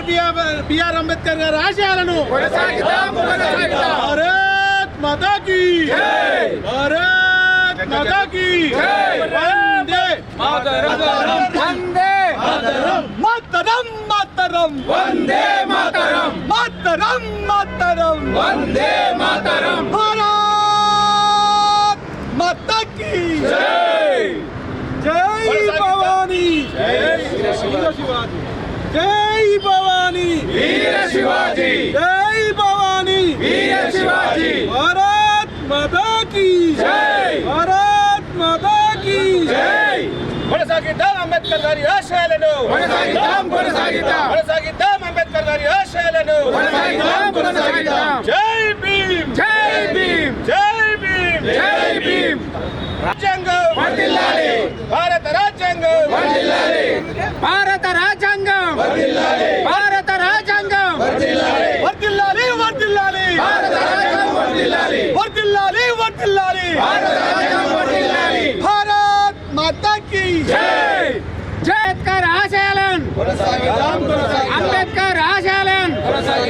Doctor BR Ambedkar గారి ఆశయాలను భారత్ మాతా కీ భారత్ మాతా కీ వందే వందే మాతరం. మాతరం వందే మాతరం. మాతరం మాతరం. వందే మాతరం. భారత్ మాతా కీ జై జై భవానీ జై భవానీ. వీర శివాజీ! జై భవానీ! వీర శివాజీ! భారత్ మాతా కీ జై! భారత్ మాతా కీ జై! కొనసాగిద్దాం అంబేద్కర్ గారి ఆశయాలను. కొనసాగిద్దాం కొనసాగిద్దాం. కొనసాగిద్దాం అంబేద్కర్ గారి ఆశయాలను. కొనసాగిద్దాం కొనసాగిద్దాం. జై భీమ్! జై భీమ్! జై భీమ్! జై భీమ్! రాజ్యాంగం! వర్ధిల్లాలి భారత రాజ్యాంగం! వర్ధిల్లాలి భారత రాజ్యాంగం వర్ధిల్లాలి భారత రాజ్యాంగం వర్ధిల్లాలి వర్ధిల్లాలి వర్ధిల్లాలి భారత రాజ్యాంగం వర్ధిల్లాలి వర్ధిల్లాలి వర్ధిల్లాలి భారత రాజ్యాంగం వర్ధిల్లాలి భారత్ మాతా కీ జై జై అంబేద్కర్ ఆశయాలను కొనసాగిద్దాం కొనసాగిద్దాం అంబేద్కర్ ఆశయాలను కొనసాగిద్దాం కొనసాగిద్దాం వర్ధిల్లాలి వర్ధిల్లాలి జై భీమ్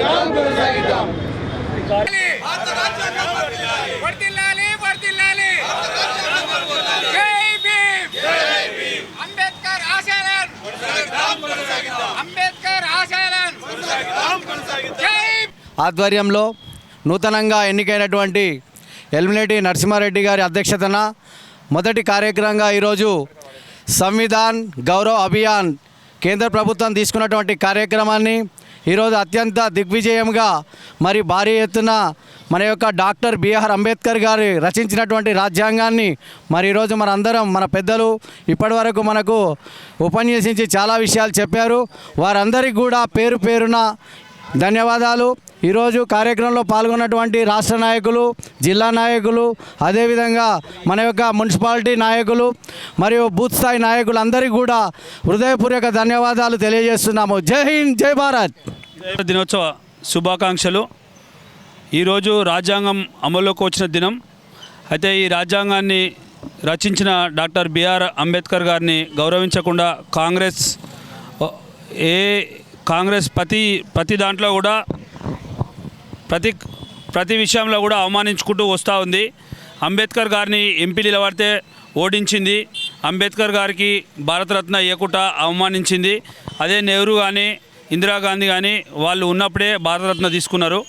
అంబేద్కర్ ఆశయాలను అంబేద్కర్ ఆశయాలను ఆధ్వర్యంలో నూతనంగా ఎన్నికైనటువంటి ఎల్మినేటి నరసింహారెడ్డి గారి అధ్యక్షతన మొదటి కార్యక్రమంగా ఈరోజు సంవిధాన్ గౌరవ్ అభియాన్ కేంద్ర ప్రభుత్వం తీసుకున్నటువంటి కార్యక్రమాన్ని ఈరోజు అత్యంత దిగ్విజయంగా మరి భారీ ఎత్తున మన యొక్క డాక్టర్ బిఆర్ అంబేద్కర్ గారు రచించినటువంటి రాజ్యాంగాన్ని మరి ఈరోజు మనందరం మన పెద్దలు ఇప్పటివరకు మనకు ఉపన్యసించి చాలా విషయాలు చెప్పారు. వారందరికీ కూడా పేరు పేరున ధన్యవాదాలు. ఈరోజు కార్యక్రమంలో పాల్గొన్నటువంటి రాష్ట్ర నాయకులు జిల్లా నాయకులు అదేవిధంగా మన యొక్క మున్సిపాలిటీ నాయకులు మరియు బూత్ స్థాయి నాయకులు అందరికీ కూడా హృదయపూర్వక ధన్యవాదాలు తెలియజేస్తున్నాము. జై హింద్ జై భారత్! దినోత్సవ శుభాకాంక్షలు. ఈరోజు రాజ్యాంగం అమల్లోకి వచ్చిన దినం. అయితే ఈ రాజ్యాంగాన్ని రచించిన డాక్టర్ బిఆర్ అంబేద్కర్ గారిని గౌరవించకుండా కాంగ్రెస్ ఏ కాంగ్రెస్ ప్రతి ప్రతి దాంట్లో కూడా ప్రతి ప్రతి విషయంలో కూడా అవమానించుకుంటూ వస్తూ ఉంది. అంబేద్కర్ గారిని ఎంపీ నిలబడితే ఓడించింది. అంబేద్కర్ గారికి భారతరత్న ఏకుట అవమానించింది. అదే నెహ్రూ కానీ ఇందిరాగాంధీ కానీ వాళ్ళు ఉన్నప్పుడే భారతరత్న తీసుకున్నారు.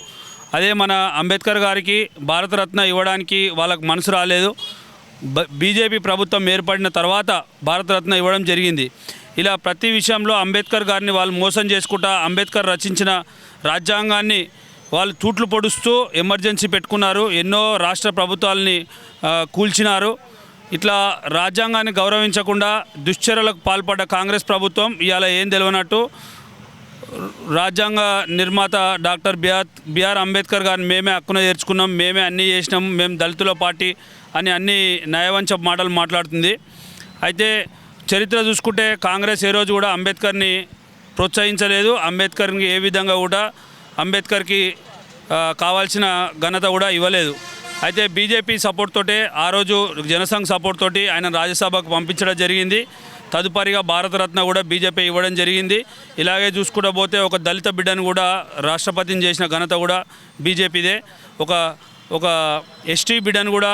అదే మన అంబేద్కర్ గారికి భారతరత్న ఇవ్వడానికి వాళ్ళకు మనసు రాలేదు. బ- బీజేపీ ప్రభుత్వం ఏర్పడిన తర్వాత భారతరత్న ఇవ్వడం జరిగింది. ఇలా ప్రతి విషయంలో అంబేద్కర్ గారిని వాళ్ళు మోసం చేసుకుంటా అంబేద్కర్ రచించిన రాజ్యాంగాన్ని వాళ్ళు తూట్లు పొడుస్తూ ఎమర్జెన్సీ పెట్టుకున్నారు. ఎన్నో రాష్ట్ర ప్రభుత్వాలని కూల్చినారు. ఇట్లా రాజ్యాంగాన్ని గౌరవించకుండా దుశ్చర్యలకు పాల్పడ్డ కాంగ్రెస్ ప్రభుత్వం ఇవాళ ఏం తెలియనట్టు రాజ్యాంగ నిర్మాత డాక్టర్ బిఆర్ బిఆర్ అంబేద్కర్ గారిని మేమే హక్కున చేర్చుకున్నాం మేమే అన్నీ చేసినాం మేము దళితుల పార్టీ అని అన్ని న్యాయవంచ మాటలు మాట్లాడుతుంది. అయితే చరిత్ర చూసుకుంటే కాంగ్రెస్ ఏ రోజు కూడా అంబేద్కర్ని ప్రోత్సహించలేదు. అంబేద్కర్ని ఏ విధంగా కూడా అంబేద్కర్కి కావాల్సిన ఘనత కూడా ఇవ్వలేదు. అయితే బీజేపీ సపోర్ట్ తోటే ఆ రోజు జనసంఘ్ సపోర్ట్ తోటి ఆయన రాజ్యసభకు పంపించడం జరిగింది. తదుపరిగా భారతరత్న కూడా బీజేపీ ఇవ్వడం జరిగింది. ఇలాగే చూసుకుంటూ పోతే ఒక దళిత బిడ్డను కూడా రాష్ట్రపతిని చేసిన ఘనత కూడా బీజేపీదే. ఒక ఒక ఎస్టీ బిడ్డను కూడా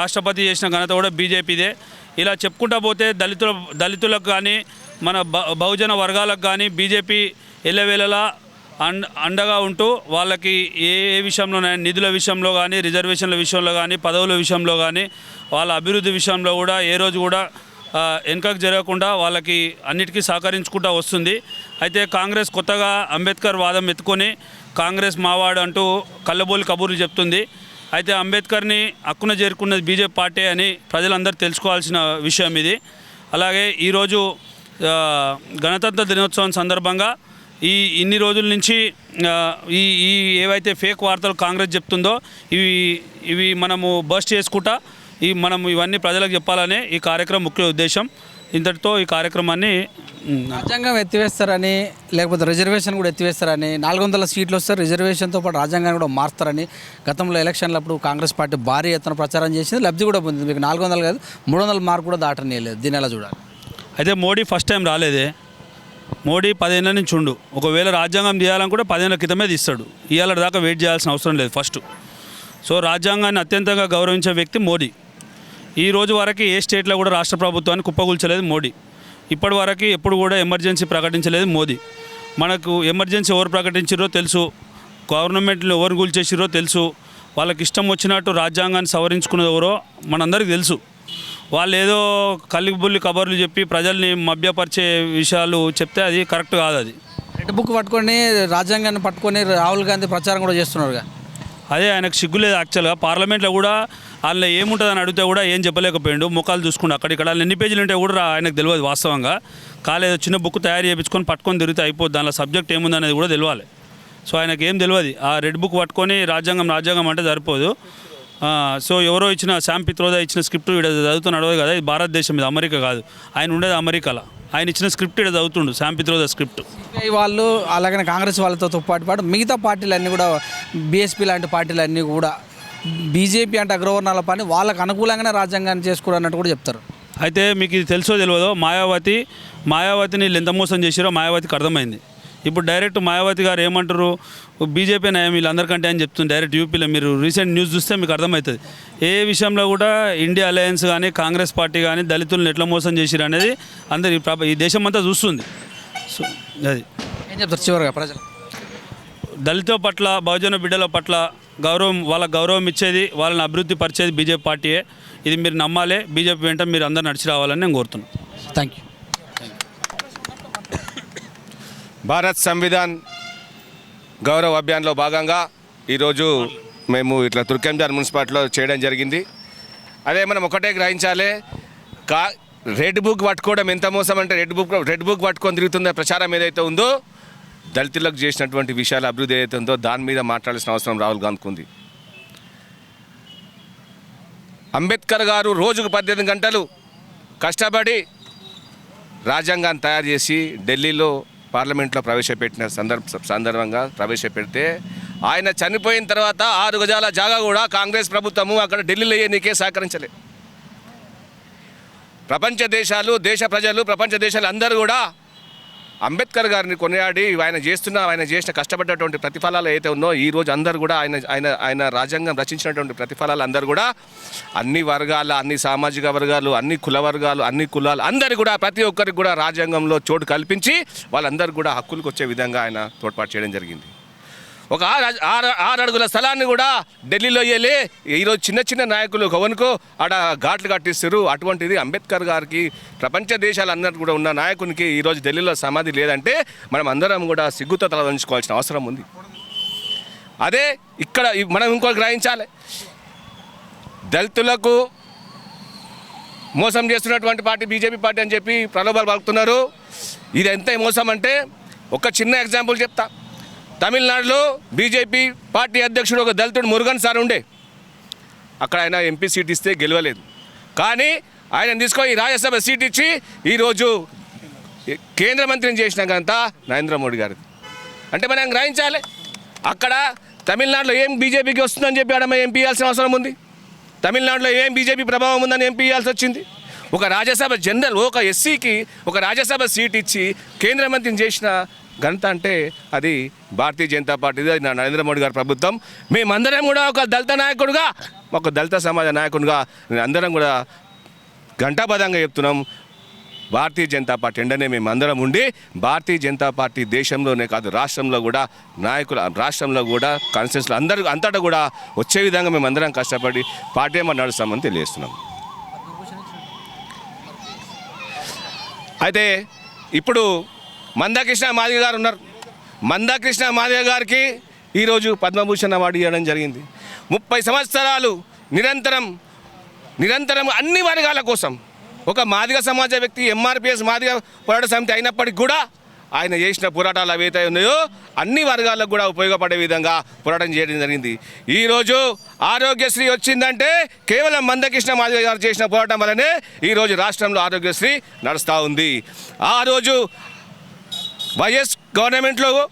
రాష్ట్రపతి చేసిన ఘనత కూడా బీజేపీదే. ఇలా చెప్పుకుంటా పోతే దళితుల దళితులకు కానీ మన బ బహుజన వర్గాలకు కానీ బీజేపీ ఎల్లవేళలా అండ్ అండగా ఉంటూ వాళ్ళకి ఏ ఏ విషయంలో నిధుల విషయంలో కానీ రిజర్వేషన్ల విషయంలో కానీ పదవుల విషయంలో కానీ వాళ్ళ అభివృద్ధి విషయంలో కూడా ఏ రోజు కూడా వెనుకకు జరగకుండా వాళ్ళకి అన్నిటికీ సహకరించుకుంటూ వస్తుంది. అయితే కాంగ్రెస్ కొత్తగా అంబేద్కర్ వాదం ఎత్తుకొని కాంగ్రెస్ మావాడు అంటూ కళ్ళబోలు కబుర్లు చెప్తుంది. అయితే అంబేద్కర్ని హక్కున చేరుకున్నది బీజేపీ పార్టీ అని ప్రజలందరూ తెలుసుకోవాల్సిన విషయం ఇది. అలాగే ఈరోజు గణతంత్ర దినోత్సవం సందర్భంగా ఈ ఇన్ని రోజుల నుంచి ఈ ఈ ఏవైతే ఫేక్ వార్తలు కాంగ్రెస్ చెప్తుందో ఇవి ఇవి మనము బస్ట్ చేసుకుంటా ఈ మనం ఇవన్నీ ప్రజలకు చెప్పాలనే ఈ కార్యక్రమం ముఖ్య ఉద్దేశం. ఇంతటితో ఈ కార్యక్రమాన్ని రాజ్యాంగం ఎత్తివేస్తారని లేకపోతే రిజర్వేషన్ కూడా ఎత్తివేస్తారని నాలుగు వందల సీట్లు వస్తే రిజర్వేషన్తో పాటు రాజ్యాంగాన్ని కూడా మారుస్తారని గతంలో ఎలక్షన్లప్పుడు కాంగ్రెస్ పార్టీ భారీ ఎత్తున ప్రచారం చేసింది లబ్ధి కూడా పొందింది. మీకు నాలుగు వందలు కాదు మూడు వందల మార్కు కూడా దాటనీయలేదు దీని ఎలా చూడాలి. అయితే మోడీ ఫస్ట్ టైం రాలేదే. మోడీ పదేళ్ళ నుంచి ఉండు. ఒకవేళ రాజ్యాంగం తీయాలనుకుంటే పదేళ్ళ క్రితమే తీస్తాడు. ఇవాళ దాకా వెయిట్ చేయాల్సిన అవసరం లేదు ఫస్ట్. సో రాజ్యాంగాన్ని అత్యంతంగా గౌరవించే వ్యక్తి మోడీ. ఈ రోజు వరకు ఏ స్టేట్లో కూడా రాష్ట్ర ప్రభుత్వాన్ని కుప్పగూల్చలేదు మోడీ. ఇప్పటి వరకు ఎప్పుడు కూడా ఎమర్జెన్సీ ప్రకటించలేదు మోదీ. మనకు ఎమర్జెన్సీ ఎవరు ప్రకటించారో తెలుసు. గవర్నమెంట్లో ఎవరు కూల్చేసిరో తెలుసు. వాళ్ళకి ఇష్టం వచ్చినట్టు రాజ్యాంగాన్ని సవరించుకున్నది ఎవరో మనందరికీ తెలుసు. వాళ్ళు ఏదో కల్లిబుల్లి కబర్లు చెప్పి ప్రజల్ని మభ్యపరిచే విషయాలు చెప్తే అది కరెక్ట్ కాదు అది. రెడ్ బుక్ పట్టుకొని రాజ్యాంగాన్ని పట్టుకొని రాహుల్ గాంధీ ప్రచారం కూడా చేస్తున్నారుగా. అదే ఆయనకు సిగ్గులేదు యాక్చువల్గా పార్లమెంట్లో కూడా అందులో ఏముంటుందని అడిగితే కూడా ఏం చెప్పలేకపోయిండు. ముఖాలు చూసుకుంటూ అక్కడిక్కడ ఎన్ని పేజీలు ఉంటే కూడా ఆయనకు తెలియదు వాస్తవంగా. కాలేదు చిన్న బుక్ తయారు చేయించుకొని పట్టుకొని తిరిగితే అయిపోద్ది. దానిలో సబ్జెక్ట్ ఏముందనేది కూడా తెలియాలి. సో ఆయనకి ఏం తెలియదు. ఆ రెడ్ బుక్ పట్టుకొని రాజ్యాంగం రాజ్యాంగం అంటే సరిపోదు. సో ఎవరో ఇచ్చిన శామ్ ఇచ్చిన స్క్రిప్ట్ చదువుతూ నడవదు కదా ఇది భారతదేశం ఇది అమెరికా కాదు. ఆయన ఉండేది అమెరికాలో. ఆయన ఇచ్చిన స్క్రిప్ట్ ఇక్కడ చదువుతుండు శామ్ పిత్రోదా స్క్రిప్ట్. సిపిఐ వాళ్ళు అలాగనే కాంగ్రెస్ వాళ్ళతో పాటు పాటు మిగతా పార్టీలన్నీ కూడా బీఎస్పీ లాంటి పార్టీలన్నీ కూడా బీజేపీ అంటే అగ్రవర్ణాల పని వాళ్ళకు అనుకూలంగానే రాజ్యాంగాన్ని చేసుకోరు అన్నట్టు కూడా చెప్తారు. అయితే మీకు ఇది తెలుసో తెలియదో మాయావతి మాయావతిని వీళ్ళు ఎంత మోసం చేసిరో మాయావతికి అర్థమైంది. ఇప్పుడు డైరెక్ట్ మాయావతి గారు ఏమంటారు? బీజేపీ నయం వీళ్ళందరికంటే అని చెప్తుంది డైరెక్ట్ యూపీలో. మీరు రీసెంట్ న్యూస్ చూస్తే మీకు అర్థమవుతుంది. ఏ విషయంలో కూడా ఇండియా అలయన్స్ కానీ కాంగ్రెస్ పార్టీ కానీ దళితులను ఎట్లా మోసం చేసిరు అనేది అందరు ఈ దేశం అంతా చూస్తుంది. సో అది. ఏం చెప్తారు చివరిగా ప్రజలు? దళితుల పట్ల బహుజన బిడ్డల పట్ల గౌరవం వాళ్ళకి గౌరవం ఇచ్చేది వాళ్ళని అభివృద్ధి పరిచేది బీజేపీ పార్టీయే. ఇది మీరు నమ్మాలి బీజేపీ వెంట మీరు అందరు నడిచి రావాలని నేను కోరుతున్నాను. థ్యాంక్ యూ భారత్ సంవిధాన్ గౌరవ అభియాన్లో భాగంగా ఈరోజు మేము ఇట్లా తుర్కెంజార్ మున్సిపాలిటీలో చేయడం జరిగింది. అదే మనం ఒకటే గ్రహించాలి కా రెడ్ బుక్ పట్టుకోవడం ఎంత మోసం అంటే రెడ్ బుక్ రెడ్ బుక్ పట్టుకొని తిరుగుతున్న ప్రచారం ఏదైతే ఉందో దళితులకు చేసినటువంటి విషయాల అభివృద్ధి ఏదైతే ఉందో దాని మీద మాట్లాడాల్సిన అవసరం రాహుల్ గాంధీకి ఉంది. అంబేద్కర్ గారు రోజుకు పద్దెనిమిది గంటలు కష్టపడి రాజ్యాంగాన్ని తయారు చేసి ఢిల్లీలో పార్లమెంట్లో ప్రవేశపెట్టిన సందర్భ సందర్భంగా ప్రవేశపెడితే ఆయన చనిపోయిన తర్వాత ఆరు గజాల జాగా కూడా కాంగ్రెస్ ప్రభుత్వము అక్కడ ఢిల్లీలో నీకే సహకరించలేదు ప్రపంచ దేశాలు దేశ ప్రజలు ప్రపంచ దేశాలు అందరూ కూడా అంబేద్కర్ గారిని కొనియాడి ఆయన చేస్తున్న ఆయన చేసిన కష్టపడ్డటువంటి ప్రతిఫలాలు ఏదైతే ఉన్నో ఈ రోజు అందరూ కూడా ఆయన ఆయన ఆయన రాజ్యాంగం రచించినటువంటి ప్రతిఫలాలు అందరూ కూడా అన్ని వర్గాల అన్ని సామాజిక వర్గాలు అన్ని కుల వర్గాలు అన్ని కులాలు అందరు కూడా ప్రతి ఒక్కరికి కూడా రాజ్యాంగంలో చోటు కల్పించి వాళ్ళందరూ కూడా హక్కులకు వచ్చే విధంగా ఆయన తోడ్పాటు చేయడం జరిగింది. ఒక ఆరు ఆరు ఆరు అడుగుల స్థలాన్ని కూడా ఢిల్లీలో వెళ్ళి ఈరోజు చిన్న చిన్న నాయకులు గవన్కు ఆడ ఘాట్లు కట్టిస్తారు. అటువంటిది అంబేద్కర్ గారికి ప్రపంచ దేశాలు కూడా ఉన్న నాయకునికి ఈరోజు ఢిల్లీలో సమాధి లేదంటే మనం అందరం కూడా సిగ్గుతో తలదించుకోవాల్సిన అవసరం ఉంది. అదే ఇక్కడ మనం ఇంకో గ్రహించాలి. దళితులకు మోసం చేస్తున్నటువంటి పార్టీ బీజేపీ పార్టీ అని చెప్పి ప్రలోభాలు పలుకుతున్నారు. ఇది ఎంత మోసం అంటే ఒక చిన్న ఎగ్జాంపుల్ చెప్తా. తమిళనాడులో బీజేపీ పార్టీ అధ్యక్షుడు ఒక దళితుడు మురుగన్ సార్ ఉండే. అక్కడ ఆయన ఎంపీ సీట్ ఇస్తే గెలవలేదు. కానీ ఆయన తీసుకొని రాజ్యసభ సీట్ ఇచ్చి ఈరోజు కేంద్ర మంత్రిని చేసిన ఘనత నరేంద్ర మోడీ గారిది. అంటే మనం గ్రహించాలి. అక్కడ తమిళనాడులో ఏం బీజేపీకి వస్తుందని చెప్పి ఆడ ఎంపీ ఇవ్వాల్సిన అవసరం ఉంది? తమిళనాడులో ఏం బీజేపీ ప్రభావం ఉందని ఎంపీ ఇవ్వాల్సి వచ్చింది? ఒక రాజ్యసభ జనరల్ ఒక ఎస్సీకి ఒక రాజ్యసభ సీట్ ఇచ్చి కేంద్ర మంత్రిని చేసిన ఘనత అంటే అది భారతీయ జనతా పార్టీది అది నరేంద్ర మోడీ గారి ప్రభుత్వం. మేమందరం కూడా ఒక దళిత నాయకుడుగా ఒక దళిత సమాజ నాయకుడిగా అందరం కూడా ఘంటాబద్ధంగా చెప్తున్నాం. భారతీయ జనతా పార్టీ ఎండనే మేము అందరం ఉండి భారతీయ జనతా పార్టీ దేశంలోనే కాదు రాష్ట్రంలో కూడా నాయకులు రాష్ట్రంలో కూడా కాన్స్టిట్యూన్స్లో అందరూ అంతటా కూడా వచ్చే విధంగా మేము అందరం కష్టపడి పార్టీ ఏమో నడుస్తామని తెలియజేస్తున్నాం. అయితే ఇప్పుడు మందాకృష్ణ మాదిగ గారు ఉన్నారు. మందాకృష్ణ మాదిగ గారికి ఈరోజు పద్మభూషణ్ అవార్డు ఇవ్వడం జరిగింది. ముప్పై సంవత్సరాలు నిరంతరం నిరంతరం అన్ని వర్గాల కోసం ఒక మాదిగ సమాజ వ్యక్తి ఎంఆర్పిఎస్ మాదిగ పోరాట సమితి అయినప్పటికీ కూడా ఆయన చేసిన పోరాటాలు ఏవైతే ఉన్నాయో అన్ని వర్గాలకు కూడా ఉపయోగపడే విధంగా పోరాటం చేయడం జరిగింది. ఈరోజు ఆరోగ్యశ్రీ వచ్చిందంటే కేవలం మందకృష్ణ మాదిగ గారు చేసిన పోరాటం వల్లనే ఈరోజు రాష్ట్రంలో ఆరోగ్యశ్రీ నడుస్తూ ఉంది. ఆ రోజు వైఎస్ గవర్నమెంట్లో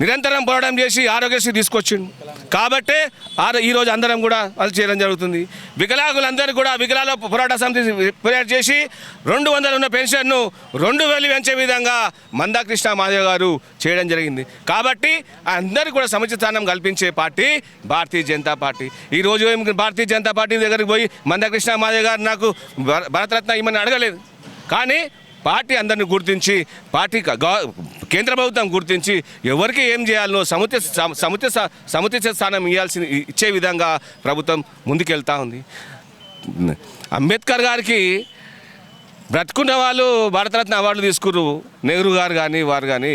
నిరంతరం పోరాటం చేసి ఆరోగ్యశ్రీ తీసుకొచ్చిండు. కాబట్టే ఆ- ఈరోజు అందరం కూడా అది చేయడం జరుగుతుంది. వికలాంగులందరూ కూడా వికలాల పోరాట సమితి ఫిర్యాదు చేసి రెండు వందలు ఉన్న పెన్షన్ను రెండు వేలు పెంచే విధంగా మందాకృష్ణ మాధవ్ గారు చేయడం జరిగింది. కాబట్టి అందరికీ కూడా సముచిత స్థానం కల్పించే పార్టీ భారతీయ జనతా పార్టీ. ఈ రోజు భారతీయ జనతా పార్టీ దగ్గరికి పోయి మందాకృష్ణ మాధవ్ గారు నాకు భరతరత్న ఇమ్మని అడగలేదు. కానీ పార్టీ అందరిని గుర్తించి పార్టీ కేంద్ర ప్రభుత్వం గుర్తించి ఎవరికి ఏం చేయాలనో సముచిత సమ- సముచిత సముచిత స్థానం ఇవ్వాల్సిన ఇచ్చే విధంగా ప్రభుత్వం ముందుకెళ్తా ఉంది. అంబేద్కర్ గారికి బ్రతుకున్న వాళ్ళు భారతరత్న అవార్డులు తీసుకురు నెహ్రూ గారు కానీ వారు కానీ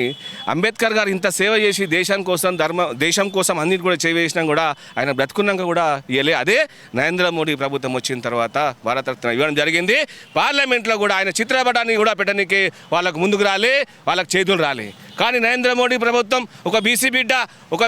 అంబేద్కర్ గారు ఇంత సేవ చేసి దేశం కోసం ధర్మ దేశం కోసం అన్నిటి కూడా చేసినా కూడా ఆయన బ్రతుకున్నాక కూడా ఇవ్వలే అదే నరేంద్ర మోడీ ప్రభుత్వం వచ్చిన తర్వాత భారతరత్న ఇవ్వడం జరిగింది. పార్లమెంట్లో కూడా ఆయన చిత్రపటాన్ని కూడా పెట్టడానికి వాళ్ళకు ముందుకు రాలే వాళ్ళకి చేతులు రాలే. కానీ నరేంద్ర మోడీ ప్రభుత్వం ఒక బీసీ బిడ్డ ఒక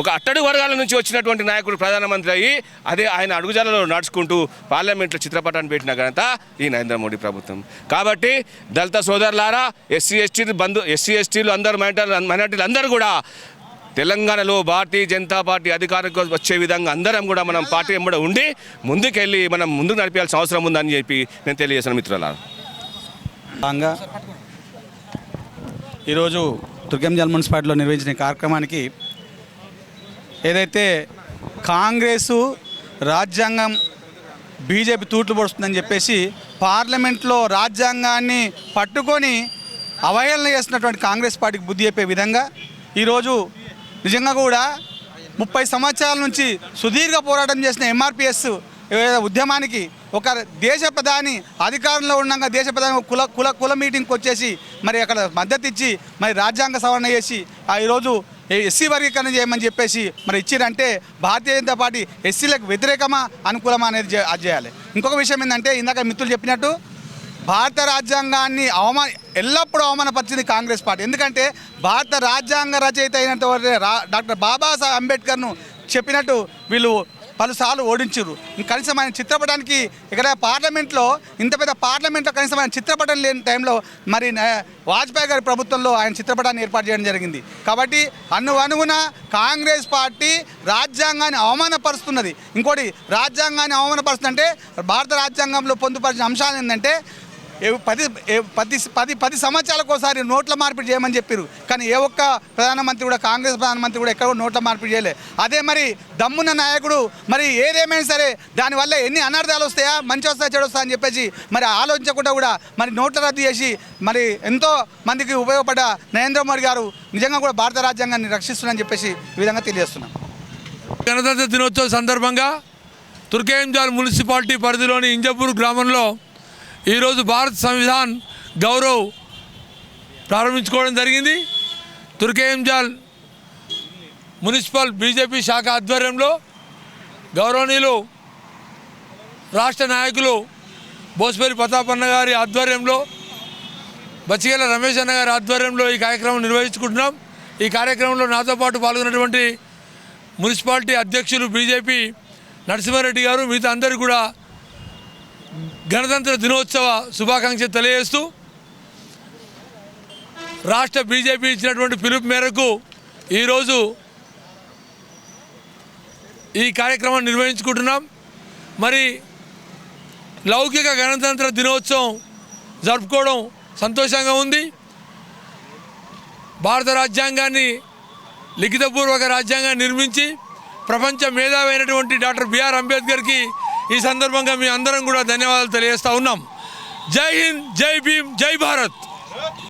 ఒక అట్టడు వర్గాల నుంచి వచ్చినటువంటి నాయకుడు ప్రధానమంత్రి అయ్యి అదే ఆయన అడుగుజాలలో నడుచుకుంటూ పార్లమెంట్లో చిత్రపటాన్ని పెట్టిన ఘనత ఈ నరేంద్ర మోడీ ప్రభుత్వం. కాబట్టి దళిత సోదరులారా ఎస్సీ ఎస్టీ బంధు ఎస్సీ ఎస్టీలు అందరూ మైనార్టీ మైనార్టీలు అందరూ కూడా తెలంగాణలో భారతీయ జనతా పార్టీ అధికారంలో వచ్చే విధంగా అందరం కూడా మనం పార్టీ వెంబడి ఉండి ముందుకెళ్ళి మనం ముందుకు నడిపించాల్సిన అవసరం ఉందని చెప్పి నేను తెలియజేసిన మిత్రులారా. ఈరోజు దుర్గం జల్ మున్సిపాలిటీలో నిర్వహించిన కార్యక్రమానికి ఏదైతే కాంగ్రెసు రాజ్యాంగం బీజేపీ తూట్లు పొడుస్తుందని చెప్పేసి పార్లమెంట్లో రాజ్యాంగాన్ని పట్టుకొని అవహేళన చేస్తున్నటువంటి కాంగ్రెస్ పార్టీకి బుద్ధి చెప్పే విధంగా ఈరోజు నిజంగా కూడా ముప్పై సంవత్సరాల నుంచి సుదీర్ఘ పోరాటం చేసిన ఎంఆర్పిఎస్ ఉద్యమానికి ఒక దేశ ప్రధాని అధికారంలో ఉండగా దేశ ప్రధాని కుల కుల కుల మీటింగ్కి వచ్చేసి మరి అక్కడ మద్దతు ఇచ్చి మరి రాజ్యాంగ సవరణ చేసి ఆ ఈరోజు ఎస్సీ వర్గీకరణ చేయమని చెప్పేసి మరి ఇచ్చిరంటే భారతీయ జనతా పార్టీ ఎస్సీలకు వ్యతిరేకమా అనుకూలమా అనేది అది చేయాలి. ఇంకొక విషయం ఏంటంటే ఇందాక మిత్రులు చెప్పినట్టు భారత రాజ్యాంగాన్ని అవమాన ఎల్లప్పుడూ అవమానపరిచింది కాంగ్రెస్ పార్టీ. ఎందుకంటే భారత రాజ్యాంగ రచయిత అయినంత డాక్టర్ బాబాసాహెబ్ అంబేద్కర్ను చెప్పినట్టు వీళ్ళు పలుసార్లు ఓడించారు కనీసం ఆయన చిత్రపటానికి ఇక్కడ పార్లమెంట్లో ఇంత పెద్ద పార్లమెంట్లో కనీసం ఆయన చిత్రపటం లేని టైంలో మరి వాజ్పేయి గారి ప్రభుత్వంలో ఆయన చిత్రపటాన్ని ఏర్పాటు చేయడం జరిగింది. కాబట్టి అను అనుగుణ కాంగ్రెస్ పార్టీ రాజ్యాంగాన్ని అవమానపరుస్తున్నది. ఇంకోటి రాజ్యాంగాన్ని అవమానపరుస్తుందంటే భారత రాజ్యాంగంలో పొందుపరిచిన అంశాలు ఏంటంటే పది ఏ- పది పది పది సంవత్సరాలకు ఒకసారి నోట్ల మార్పిడి చేయమని చెప్పారు కానీ ఏ ఒక్క ప్రధానమంత్రి కూడా కాంగ్రెస్ ప్రధానమంత్రి కూడా ఎక్కడ నోట్ల మార్పిడి చేయలే. అదే మరి దమ్మున్న నాయకుడు మరి ఏదేమైనా సరే దానివల్ల ఎన్ని అనర్థాలు వస్తాయా మంచి వస్తాయా చెడు వస్తాయని అని చెప్పేసి మరి ఆలోచించకుండా కూడా మరి నోట్ల రద్దు చేసి మరి ఎంతో మందికి ఉపయోగపడ్డ నరేంద్ర మోడీ గారు నిజంగా కూడా భారత రాజ్యాంగాన్ని రక్షిస్తున్నారని చెప్పేసి ఈ విధంగా తెలియజేస్తున్నాం. గణతంత్ర దినోత్సవ సందర్భంగా తుర్కేంజాల్ మున్సిపాలిటీ పరిధిలోని ఇంజపూర్ గ్రామంలో ఈరోజు భారత సంవిధాన్ గౌరవ్ ప్రారంభించుకోవడం జరిగింది. తుర్కేంజాల్ మున్సిపల్ బీజేపీ శాఖ ఆధ్వర్యంలో గౌరవనీయులు రాష్ట్ర నాయకులు బోస్పేరి ప్రతాపన్న గారి ఆధ్వర్యంలో బచ్చిగల రమేష్ అన్న గారి ఆధ్వర్యంలో ఈ కార్యక్రమం నిర్వహించుకుంటున్నాం. ఈ కార్యక్రమంలో నాతో పాటు పాల్గొన్నటువంటి మున్సిపాలిటీ అధ్యక్షులు బీజేపీ నరసింహారెడ్డి గారు మిగతా అందరూ కూడా గణతంత్ర దినోత్సవ శుభాకాంక్షలు తెలియజేస్తూ రాష్ట్ర బీజేపీ ఇచ్చినటువంటి పిలుపు మేరకు ఈరోజు ఈ కార్యక్రమాన్ని నిర్వహించుకుంటున్నాం. మరి లౌకిక గణతంత్ర దినోత్సవం జరుపుకోవడం సంతోషంగా ఉంది. భారత రాజ్యాంగాన్ని లిఖితపూర్వక రాజ్యాంగాన్ని నిర్మించి ప్రపంచ మేధావైనటువంటి డాక్టర్ బిఆర్ అంబేద్కర్కి ఈ సందర్భంగా మీ అందరం కూడా ధన్యవాదాలు తెలియజేస్తా ఉన్నాం. జై హింద్ జై భీమ్ జై భారత్.